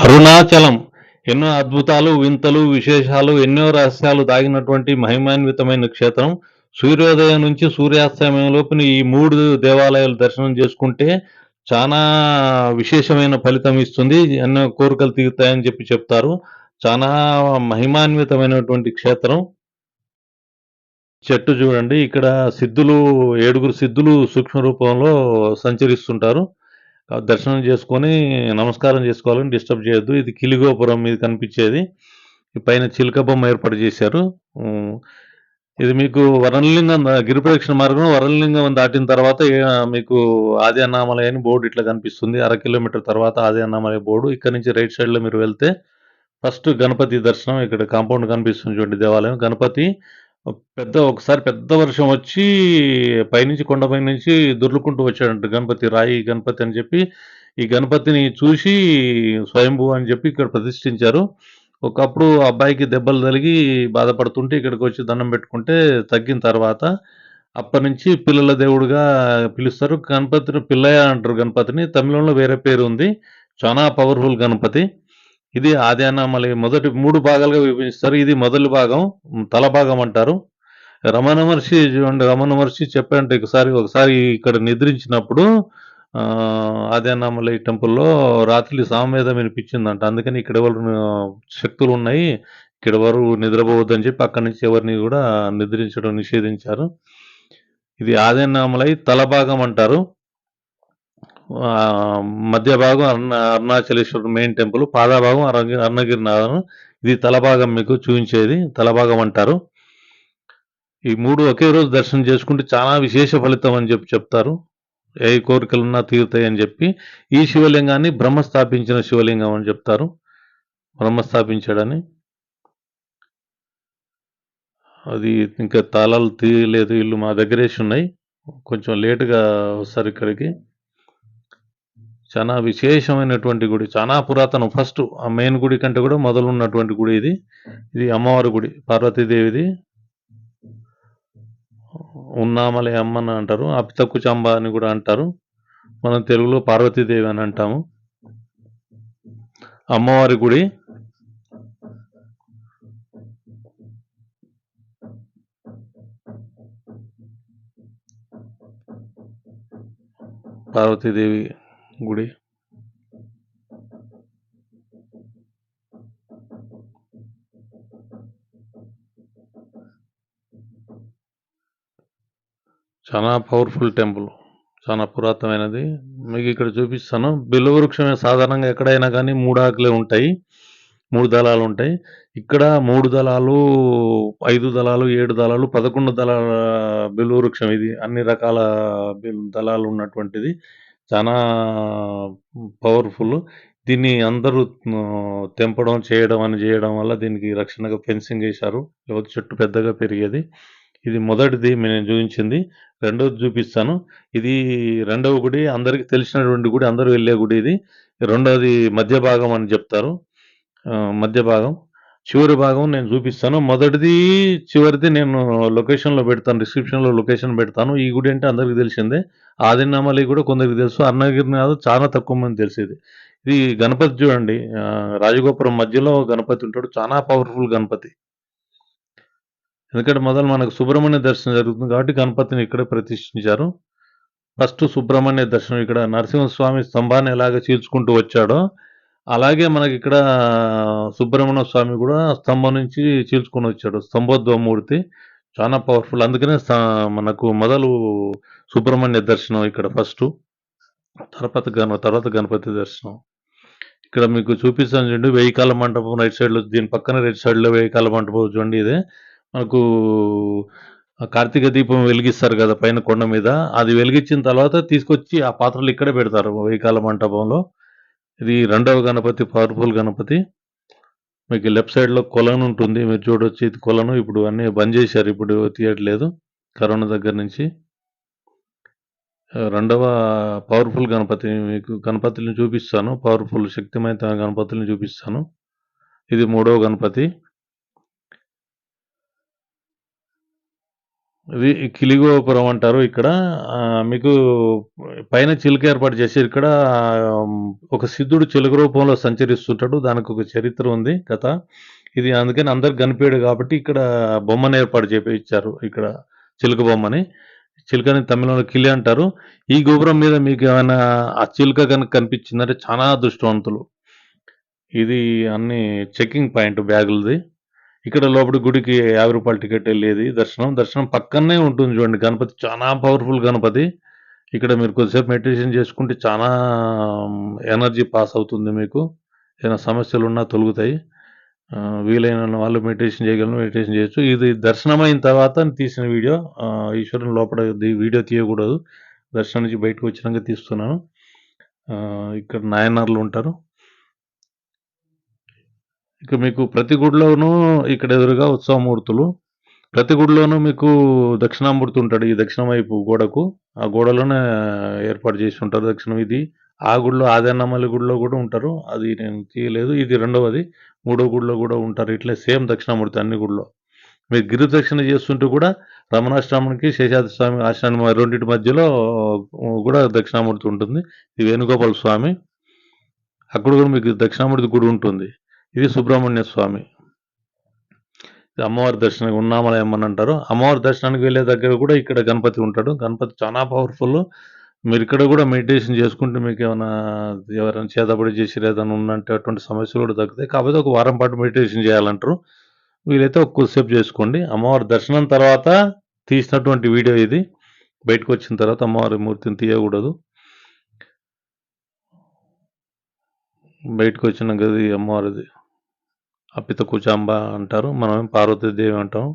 అరుణాచలం. ఎన్నో అద్భుతాలు వింతలు విశేషాలు ఎన్నో రహస్యాలు దాగినటువంటి మహిమాన్వితమైన క్షేత్రం. సూర్యోదయం నుంచి సూర్యాస్తమయం లోపున ఈ మూడు దేవాలయాలు దర్శనం చేసుకుంటే చాలా విశేషమైన ఫలితం ఇస్తుంది. ఎన్నో కోరికలు తీరుతాయని చెప్పి చెప్తారు. చాలా మహిమాన్వితమైనటువంటి క్షేత్రం. చెట్టు చూడండి. ఇక్కడ సిద్ధులు ఏడుగురు సిద్ధులు సూక్ష్మ రూపంలో సంచరిస్తుంటారు. దర్శనం చేసుకొని నమస్కారం చేసుకోవాలని డిస్టర్బ్ చేయొద్దు. ఇది కిలిగోపురం మీద కనిపించేది. ఈ పైన చిలుక బొమ్మ ఏర్పాటు చేశారు. ఇది మీకు వరణలింగం గిరిప్రదక్షిణ మార్గం వరణలింగం దాటిన తర్వాత మీకు ఆది అన్నామలై అని బోర్డు ఇట్లా కనిపిస్తుంది. అర కిలోమీటర్ తర్వాత ఆది అన్నామలై బోర్డు. ఇక్కడ నుంచి రైట్ సైడ్లో మీరు వెళ్తే ఫస్ట్ గణపతి దర్శనం ఇక్కడ కాంపౌండ్ కనిపిస్తుంది చూడండి దేవాలయం. గణపతి పెద్ద ఒకసారి పెద్ద వర్షం వచ్చి పైనుంచి కొండపై నుంచి దొర్లుకుంటూ వచ్చాడంట గణపతి రాయి గణపతి అని చెప్పి. ఈ గణపతిని చూసి స్వయంభూ అని చెప్పి ఇక్కడ ప్రతిష్ఠించారు. ఒకప్పుడు అబ్బాయికి దెబ్బలు తగిలి బాధపడుతుంటే ఇక్కడికి వచ్చి దండం పెట్టుకుంటే తగ్గిన తర్వాత అప్పటి నుంచి పిల్లల దేవుడుగా పిలుస్తారు. గణపతిని పిల్లయ్య అంటారు గణపతిని. తమిళంలో వేరే పేరు ఉంది. చాలా పవర్ఫుల్ గణపతి. ఇది ఆద్యానామలి మొదటి మూడు భాగాలుగా విభజిస్తారు. ఇది మొదటి భాగం తల భాగం అంటారు. రమణ మహర్షి చూడండి రమణ మహర్షి చెప్పంటే ఒకసారి ఒకసారి ఇక్కడ నిద్రించినప్పుడు ఆ, ఆద్యానామలై టెంపుల్లో రాత్రి సామవేదం వినిపించిందంట. అందుకని ఇక్కడ ఎవరు శక్తులు ఉన్నాయి. ఇక్కడ ఎవరు నిద్రపోవద్దని చెప్పి అక్కడి నుంచి ఎవరిని కూడా నిద్రించడం నిషేధించారు. ఇది ఆదినామలై తల భాగం అంటారు. మధ్య భాగం అరుణ అరుణాచలేశ్వరుడు మెయిన్ టెంపుల్ పాదభాగం అరగ అరుణగిరినాథం ఇది తలభాగం మీకు చూపించేది తలభాగం అంటారు. ఈ మూడు ఒకే రోజు దర్శనం చేసుకుంటే చాలా విశేష ఫలితం అని చెప్పి చెప్తారు. ఏ కోరికలున్నా తీరుతాయి అని చెప్పి ఈ శివలింగాన్ని బ్రహ్మ స్థాపించిన శివలింగం అని చెప్తారు. బ్రహ్మ స్థాపించాడని. అది ఇంకా తాళాలు తీయలేదు ఇల్లు మా దగ్గరేసి ఉన్నాయి. కొంచెం లేటుగా వస్తారు ఇక్కడికి. చాలా విశేషమైనటువంటి గుడి. చాలా పురాతనం. ఫస్ట్ ఆ మెయిన్ గుడి కంటే కూడా మొదలున్నటువంటి గుడి ఇది. ఇది అమ్మవారి గుడి. పార్వతీదేవిది. ఉన్నామలే అమ్మని అంటారు. అపితక్కు చంబ అని కూడా అంటారు. మనం తెలుగులో పార్వతీదేవి అని అంటాము. అమ్మవారి గుడి. పార్వతీదేవి గుడి. చాలా పవర్ఫుల్ టెంపుల్ చాలా పురాతనమైనది. మీకు ఇక్కడ చూపిస్తాను. బిల్వ వృక్షమే సాధారణంగా ఎక్కడైనా కానీ మూడు ఆకులే ఉంటాయి. మూడు దళాలు ఉంటాయి. ఇక్కడ మూడు దళాలు ఐదు దళాలు ఏడు దళాలు పదకొండు దళాల బిల్వ వృక్షం ఇది. అన్ని రకాల దళాలు ఉన్నటువంటిది. చాలా పవర్ఫుల్. దీన్ని అందరూ తెంపడం చేయడం అని చేయడం వల్ల దీనికి రక్షణగా ఫెన్సింగ్ వేశారు. లేకపోతే చెట్టు పెద్దగా పెరిగేది. ఇది మొదటిది నేను చూపించింది. రెండోది చూపిస్తాను. ఇది రెండవ గుడి అందరికి తెలిసినటువంటి గుడి అందరూ వెళ్ళే గుడి ఇది. రెండవది మధ్య భాగం అని చెప్తారు. మధ్య భాగం. చివరి భాగం నేను చూపిస్తాను. మొదటిది చివరిది నేను లొకేషన్లో పెడతాను డిస్క్రిప్షన్లో లొకేషన్ పెడతాను. ఈ గుడి అంటే అందరికీ తెలిసిందే. ఆదినామలి కూడా కొందరికి తెలుసు. అన్నగిరినాథ్ చాలా తక్కువ మంది తెలిసేది. ఇది గణపతి చూడండి. రాజగోపురం మధ్యలో గణపతి ఉంటాడు. చాలా పవర్ఫుల్ గణపతి. ఎందుకంటే మొదలు మనకు సుబ్రహ్మణ్య దర్శనం జరుగుతుంది కాబట్టి గణపతిని ఇక్కడ ప్రతిష్ఠించారు. ఫస్ట్ సుబ్రహ్మణ్య దర్శనం ఇక్కడ నరసింహస్వామి స్తంభాన్ని ఎలాగ చీల్చుకుంటూ వచ్చాడో అలాగే మనకి ఇక్కడ సుబ్రహ్మణ్య స్వామి కూడా స్తంభం నుంచి చీల్చుకొని వచ్చాడు. స్తంభోద్వమూర్తి చాలా పవర్ఫుల్ అందుకనే మనకు మొదలు సుబ్రహ్మణ్య దర్శనం ఇక్కడ ఫస్ట్ తర్వాత గణ తర్వాత గణపతి దర్శనం. ఇక్కడ మీకు చూపిస్తాను చూడండి. వెయ్యి కాల మంటపం రైట్ సైడ్లో దీని పక్కన రైట్ సైడ్లో వేయికాల వెయ్యి కాల మంటపం చూడండి ఇదే. మనకు కార్తీక దీపం వెలిగిస్తారు కదా పైన కొండ మీద. అది వెలిగించిన తర్వాత తీసుకొచ్చి ఆ పాత్రలు ఇక్కడే పెడతారు వెయ్యి కాల మంటపంలో ఇది రెండవ గణపతి పవర్ఫుల్ గణపతి. మీకు లెఫ్ట్ సైడ్లో కొలను ఉంటుంది. మీరు చూడొచ్చు ఇది కొలను. ఇప్పుడు అన్నీ బంద్ చేశారు. ఇప్పుడు తీయట్లేదు. కరోనా దగ్గర నుంచి. రెండవ పవర్ఫుల్ గణపతి మీకు గణపతుల్ని చూపిస్తాను. పవర్ఫుల్ శక్తిమైన గణపతుల్ని చూపిస్తాను. ఇది మూడవ గణపతి. ఇది కిలిగోపురం అంటారు ఇక్కడ. మీకు పైన చిలుక ఏర్పాటు చేసి ఇక్కడ ఒక సిద్ధుడు చిలుక రూపంలో సంచరిస్తుంటాడు. దానికి ఒక చరిత్ర ఉంది కథ. ఇది అందుకని అందరికి కనిపియడు కాబట్టి ఇక్కడ బొమ్మను ఏర్పాటు చేపిచ్చారు ఇక్కడ చిలుక బొమ్మని. చిలుకని తమిళంలో కిలి అంటారు. ఈ గోపురం మీద మీకు ఏమైనా ఆ చిలుక కనుక కనిపించిందంటే చాలా అదృష్టవంతులు. ఇది అన్ని చెకింగ్ పాయింట్ బ్యాగులది. ఇక్కడ లోపల గుడికి యాభై రూపాయలు టికెట్ వెళ్ళేది దర్శనం. దర్శనం పక్కనే ఉంటుంది చూడండి గణపతి చాలా పవర్‌ఫుల్ గణపతి. ఇక్కడ మీరు కొద్దిసేపు మెడిటేషన్ చేసుకుంటే చాలా ఎనర్జీ పాస్ అవుతుంది మీకు. ఏమైనా సమస్యలు ఉన్నా తొలుగుతాయి వీలైన వాళ్ళు మెడిటేషన్ చేయగలరు. మెడిటేషన్ చేయొచ్చు. ఇది దర్శనమైన తర్వాత తీసిన వీడియో. ఈశ్వరుని లోపల వీడియో తీయకూడదు. దర్శనం నుంచి వచ్చినాక తీస్తున్నాను. ఇక్కడ నాయనార్లు ఉంటారు. ఇక మీకు ప్రతి గుడిలోనూ ఇక్కడ ఎదురుగా ఉత్సవమూర్తులు. ప్రతి గుడిలోనూ మీకు దక్షిణామూర్తి ఉంటాడు. ఈ దక్షిణం వైపు గోడకు. ఆ గోడలోనే ఏర్పాటు చేసి ఉంటారు దక్షిణ వీధి. ఆ గుడిలో ఆదన్నమల్లి గుడిలో కూడా ఉంటారు. అది నేను తీయలేదు. ఇది రెండవది. మూడో గుడిలో కూడా ఉంటారు. ఇట్లే సేమ్ దక్షిణామూర్తి అన్ని గుడిలో. మీరు గిరిదక్షిణ చేస్తుంటే కూడా రమణాశ్రమానికి, శేషాద్రి స్వామి ఆశ్రమం రెండింటి మధ్యలో కూడా దక్షిణామూర్తి ఉంటుంది. ఇది వేణుగోపాల స్వామి. అక్కడ కూడా మీకు దక్షిణామూర్తి గుడి ఉంటుంది. ఇది సుబ్రహ్మణ్య స్వామి. ఇది అమ్మవారి దర్శనం ఉన్నామలయమ్మ అని అంటారు. అమ్మవారి దర్శనానికి వెళ్ళే దగ్గర కూడా ఇక్కడ గణపతి ఉంటాడు. గణపతి చాలా పవర్‌ఫుల్. మీరు ఇక్కడ కూడా మెడిటేషన్ చేసుకుంటే మీకేమన్నా ఎవరైనా చేతబడి చేసి ఏదైనా ఉన్నట్టు అటువంటి సమస్యలు కూడా తగ్గుతాయి. కాకపోతే ఒక వారం పాటు మెడిటేషన్ చేయాలంటారు. వీలైతే ఒక కొద్దిసేపు చేసుకోండి. అమ్మవారి దర్శనం తర్వాత తీసినటువంటి వీడియో ఇది. బయటకొచ్చిన తర్వాత అమ్మవారి మూర్తిని తీయకూడదు. బయటకు వచ్చిన గది అమ్మవారిది. అప్పిత కుచాంబ అంటారు. మనం పార్వతీదేవి అంటాం.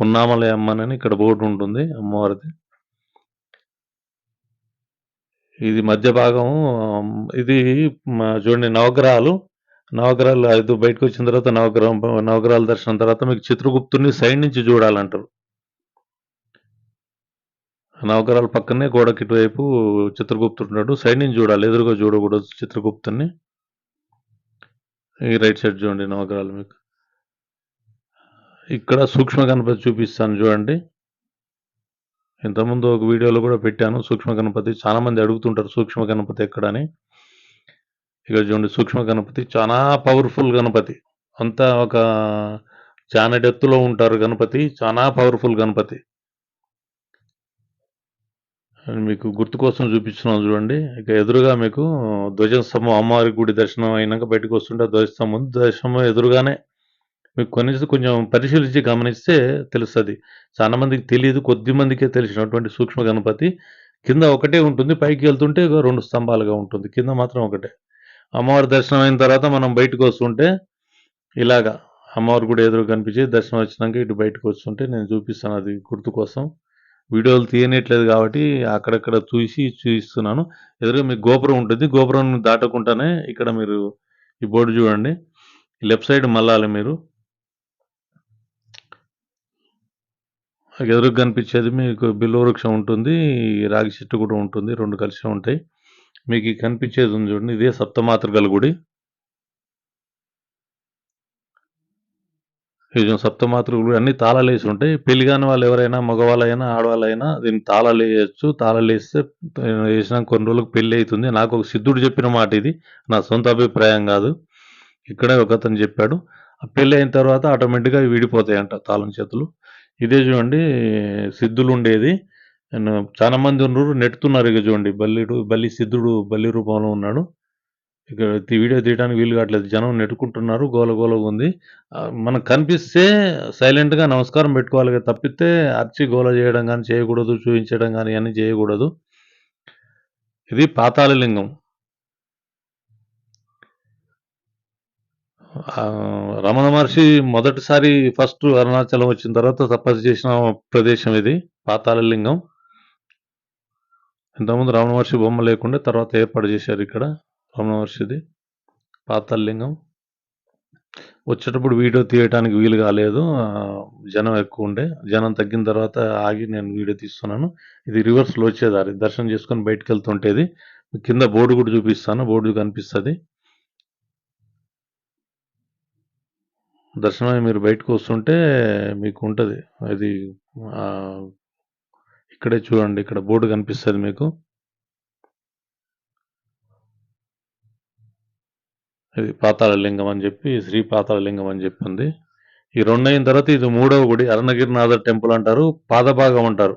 ఉన్నామలయమ్మనని ఇక్కడ బోర్డు ఉంటుంది అమ్మవారిది. ఇది మధ్య భాగం ఇది చూడండి నవగ్రహాలు. నవగ్రహాలు ఐదు బయటకొచ్చిన తర్వాత నవగ్రహం నవగ్రహాల దర్శనం తర్వాత మీకు చిత్రగుప్తుడిని సైడ్ నుంచి చూడాలంటారు. నవగ్రహాల పక్కనే గోడకి ఇటువైపు చిత్రగుప్తుడు చిత్రగుప్తుడున్నాడు. సైడ్ నుంచి చూడాలి. ఎదురుగా చూడకూడదు చిత్రగుప్తుని ఈ రైట్ సైడ్ చూడండి నవగ్రహాలు మీకు. ఇక్కడ సూక్ష్మ గణపతి చూపిస్తాను చూడండి. ఇంతకుముందు ఒక వీడియోలో కూడా పెట్టాను సూక్ష్మ గణపతి. చాలా మంది అడుగుతుంటారు సూక్ష్మ గణపతి ఎక్కడని. ఇక్కడ చూడండి సూక్ష్మ గణపతి చాలా పవర్‌ఫుల్ గణపతి. అంతా ఒక చాలా డెత్తులో ఉంటారు గణపతి. చాలా పవర్‌ఫుల్ గణపతి. మీకు గుర్తు కోసం చూపిస్తున్నాం చూడండి. ఇక ఎదురుగా మీకు ధ్వజస్తంభం అమ్మవారి గుడి దర్శనం అయినాక బయటకు వస్తుంటే ధ్వజస్తంభం దర్శనం ధ్వజస్తంభం ఎదురుగానే మీకు కొన్ని కొంచెం పరిశీలించి గమనిస్తే తెలుస్తుంది చాలా మందికి తెలియదు కొద్ది మందికే తెలిసినటువంటి సూక్ష్మ గణపతి. కింద ఒకటే ఉంటుంది. పైకి వెళ్తుంటే రెండు స్తంభాలుగా ఉంటుంది. కింద మాత్రం ఒకటే. అమ్మవారి దర్శనం అయిన తర్వాత మనం బయటకొస్తుంటే ఇలాగా అమ్మవారి గుడి ఎదురుగా కనిపించి దర్శనం వచ్చినాక ఇటు బయటకొస్తుంటే నేను చూపిస్తాను అది గుర్తు కోసం. వీడియోలు తీయనట్లేదు కాబట్టి అక్కడక్కడ చూసి చూపిస్తున్నాను ఎదురుగా మీకు గోపురం ఉంటుంది. గోపురం దాటకుండానే ఇక్కడ మీరు ఈ బోర్డు చూడండి. లెఫ్ట్ సైడ్ మళ్ళాలి మీరు. ఎదురుగా కనిపించేది మీకు బిల్వ వృక్షం ఉంటుంది. రాగి చెట్టు కూడా ఉంటుంది. రెండు కలిసే ఉంటాయి. మీకు కనిపించేది ఉంది చూడండి. ఇదే సప్తమాతృకల గుడి. సప్తమాతృకలు అన్నీ తాళాలేసి ఉంటాయి. పెళ్ళి కాని వాళ్ళు ఎవరైనా మగవాళ్ళైనా, ఆడవాళ్ళైనా దీనికి తాళాలేయొచ్చు. తాళాలేస్తే వేసినా కొన్ని రోజులకు పెళ్ళి అవుతుంది నాకు ఒక సిద్ధుడు చెప్పిన మాట ఇది. నా సొంత అభిప్రాయం కాదు. ఇక్కడే ఒకతను చెప్పాడు. ఆ పెళ్ళి అయిన తర్వాత ఆటోమేటిక్‌గా విడిపోతాయి విడిపోతాయంట తాళం చేతులు. ఇదే చూడండి సిద్ధులు ఉండేది. చాలామంది చాలా మంది ఉన్నారు. నెట్టుతున్నారు ఇక చూడండి. బల్లిడు బల్లి సిద్ధుడు బల్లి రూపంలో ఉన్నాడు. ఇక్కడ వీడియో తీయడానికి వీలు కావట్లేదు. జనం నెట్టుకుంటున్నారు. గోల ఉంది. మనకు కనిపిస్తే సైలెంట్‌గా నమస్కారం పెట్టుకోవాలి తప్పితే అర్చి గోల చేయడం కానీ చేయకూడదు. చూపించడం కానీ అన్నీ చేయకూడదు. ఇది పాతాళలింగం రమణ మహర్షి మొదటిసారి ఫస్ట్ అరుణాచలం వచ్చిన తర్వాత తపస్సు చేసిన ప్రదేశం ఇది. పాతాళలింగం ఇంతకుముందు రమణ మహర్షి బొమ్మ లేకుండా తర్వాత ఏర్పాటు చేశారు ఇక్కడ. రమణ మహర్షిది. పాతలింగం వచ్చేటప్పుడు వీడియో తీయటానికి వీలు కాలేదు. జనం ఎక్కువ ఉండే జనం తగ్గిన తర్వాత ఆగి నేను వీడియో తీస్తున్నాను. ఇది రివర్స్‌లో వచ్చేదారి దర్శనం చేసుకొని బయటికెళ్తుంటేది. కింద బోర్డు కూడా చూపిస్తాను. బోర్డు కనిపిస్తుంది దర్శనం మీరు బయటకు వస్తుంటే మీకు ఉంటుంది అది ఇక్కడే చూడండి ఇక్కడ బోర్డు కనిపిస్తుంది మీకు ఇది పాతాళలింగం అని చెప్పి శ్రీ పాతాళలింగం అని చెప్పి ఉంది ఈ రెండు అయిన తర్వాత ఇది మూడవ గుడి అరుణగిరినాథర్ టెంపుల్ అంటారు పాదభాగం అంటారు.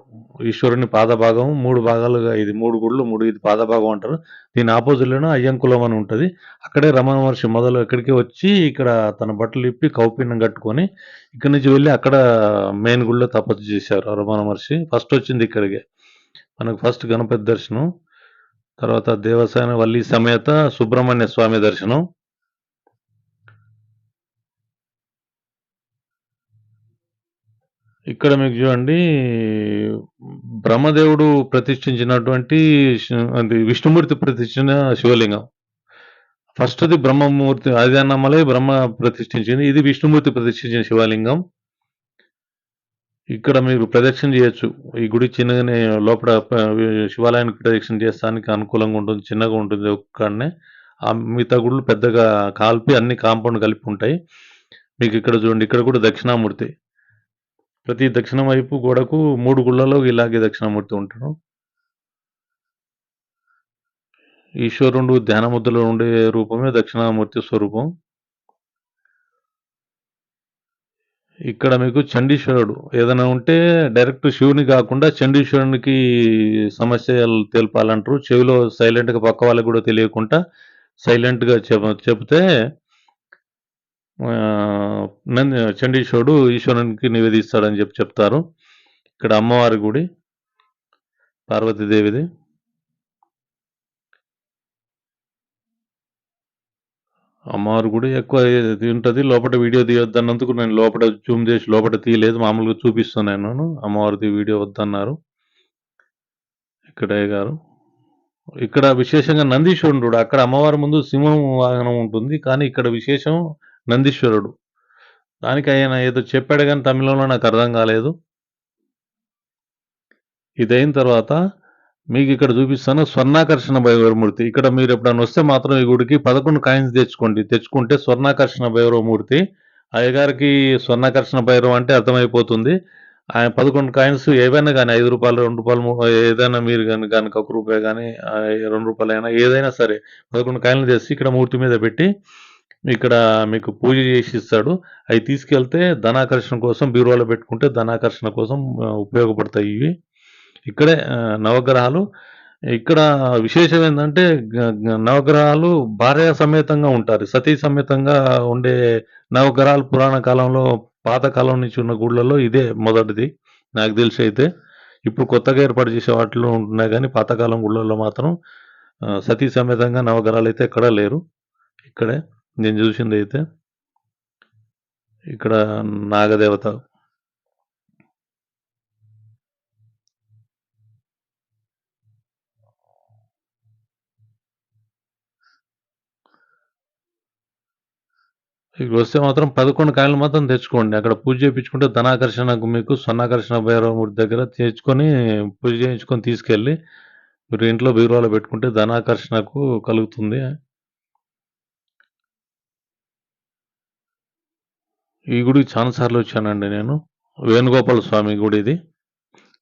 ఈశ్వరుని పాదభాగం మూడు భాగాలుగా ఇది మూడు గుళ్ళు మూడు ఇది పాదభాగం అంటారు. దీని ఆపోజిట్లోనే అయ్యంకులం అని ఉంటుంది. అక్కడే రమణ మహర్షి మొదలు ఇక్కడికి వచ్చి ఇక్కడ తన బట్టలు ఇప్పి కౌపీనం కట్టుకొని ఇక్కడి నుంచి వెళ్ళి అక్కడ మెయిన్ గుళ్ళో తపస్సు చేశారు రమణ మహర్షి. ఫస్ట్ వచ్చింది ఇక్కడికే. మనకు ఫస్ట్ గణపతి దర్శనం తర్వాత దేవసేన వల్లి సమేత సుబ్రహ్మణ్య స్వామి దర్శనం ఇక్కడ మీకు చూడండి బ్రహ్మదేవుడు ప్రతిష్ఠించినటువంటి అది విష్ణుమూర్తి ప్రతిష్ఠించిన శివలింగం. ఫస్ట్ది బ్రహ్మమూర్తి అది అన్నమలై బ్రహ్మ ప్రతిష్ఠించింది ఇది విష్ణుమూర్తి ప్రతిష్ఠించిన శివలింగం. ఇక్కడ మీరు ప్రదక్షిణ చేయొచ్చు. ఈ గుడి చిన్నగానే లోపల శివాలయానికి ప్రదక్షిణ చేస్తానికి అనుకూలంగా ఉంటుంది చిన్నగా ఉంటుంది ఒక్కడనే. ఆ మిగతా గుళ్ళు పెద్దగా కాల్పి అన్ని కాంపౌండ్ కలిపి ఉంటాయి. మీకు ఇక్కడ చూడండి ఇక్కడ కూడా దక్షిణామూర్తి. ప్రతి దక్షిణ వైపు గోడకు మూడు గుళ్ళలో ఇలాగే దక్షిణామూర్తి ఉంటాడు. ఈశ్వరుడు ధ్యానముద్రలో ఉండే రూపమే దక్షిణామూర్తి స్వరూపం. ఇక్కడ మీకు చండీశ్వరుడు. ఏదైనా ఉంటే డైరెక్ట్ శివుని కాకుండా చండీశ్వరునికి సమస్యలు తెలపాలంటారు. చెవిలో సైలెంట్గా పక్క వాళ్ళకి కూడా తెలియకుండా సైలెంట్గా చెప్ చెప్తే నంది చండీశ్వరుడు ఈశ్వరునికి నివేదిస్తాడని చెప్పి చెప్తారు. ఇక్కడ అమ్మవారి గుడి పార్వతీదేవిది. అమ్మవారి గుడి ఎక్కువ ఉంటుంది. లోపల వీడియో తీయొద్దన్నందుకు నేను లోపల జూమ్ చేసి లోపల తీయలేదు. మామూలుగా చూపిస్తున్నాను అమ్మవారిది వీడియో వద్దన్నారు. ఇక్కడే గారు. ఇక్కడ విశేషంగా నందీశ్వరుడు అక్కడ అమ్మవారి ముందు సింహం వాహనం ఉంటుంది. కానీ ఇక్కడ విశేషం నందీశ్వరుడు. దానికి ఆయన ఏదో చెప్పాడు కానీ తమిళంలో నాకు అర్థం కాలేదు. ఇదైన తర్వాత మీకు ఇక్కడ చూపిస్తాను స్వర్ణాకర్షణ భైరవమూర్తి. ఇక్కడ మీరు ఎప్పుడైనా వస్తే మాత్రం ఈ గుడికి పదకొండు కాయిన్స్ తెచ్చుకోండి. తెచ్చుకుంటే స్వర్ణాకర్షణ భైరవమూర్తి. అయ్యగారికి స్వర్ణాకర్షణ భైరవం అంటే అర్థమైపోతుంది. ఆయన పదకొండు కాయిన్స్ ఏవైనా కానీ ఐదు రూపాయలు రెండు రూపాయలు ఏదైనా మీరు కానీ కనుక ఒక రూపాయి కానీ రెండు రూపాయలు అయినా ఏదైనా సరే పదకొండు కాయిన్లు తెచ్చి ఇక్కడ మూర్తి మీద పెట్టి ఇక్కడ మీకు పూజ చేసి ఇస్తాడు అవి తీసుకెళ్తే ధనాకర్షణ కోసం బీరువాలో పెట్టుకుంటే ధనాకర్షణ కోసం ఉపయోగపడతాయి ఇవి. ఇక్కడే నవగ్రహాలు. ఇక్కడ విశేషం ఏంటంటే నవగ్రహాలు భార్య సమేతంగా ఉంటారు. సతీ సమేతంగా ఉండే నవగ్రహాలు పురాణ కాలంలో పాతకాలం నుంచి ఉన్న గుళ్ళలో ఇదే మొదటిది. నాకు తెలిసి అయితే. ఇప్పుడు కొత్తగా ఏర్పాటు చేసే వాటిలో ఉంటున్నాయి కానీ పాతకాలం గుళ్ళల్లో మాత్రం సతీ సమేతంగా నవగ్రహాలు అయితే ఎక్కడా లేరు. ఇక్కడే. నేను చూసింది అయితే ఇక్కడ నాగదేవత. ఇక్కడ వస్తే మాత్రం పదకొండు కాయలు మాత్రం తెచ్చుకోండి. అక్కడ పూజ చేయించుకుంటే ధనాకర్షణకు మీకు స్వర్ణాకర్షణ భైరవమూర్తి దగ్గర తెచ్చుకొని పూజ చేయించుకొని తీసుకెళ్ళి మీరు ఇంట్లో బీరువాలో పెట్టుకుంటే ధనాకర్షణకు కలుగుతుంది. ఈ గుడికి చాలా సార్లు వచ్చానండి నేను. వేణుగోపాల స్వామి గుడి ఇది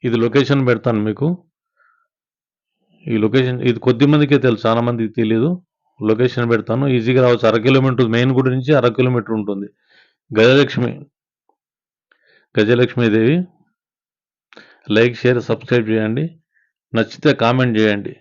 ఇది లొకేషన్ పెడతాను మీకు. ఈ లొకేషన్ ఇది కొద్ది మందికే తెలుసు చాలా మందికి తెలియదు లొకేషన్ పెడతాను. ఈజీగా రావచ్చు. అర కిలోమీటర్ మెయిన్ గుడి నుంచి అర కిలోమీటర్ ఉంటుంది. Gajalakshmi Gajalakshmi Devi like share subscribe చేయండి. నచ్చితే కామెంట్ చేయండి.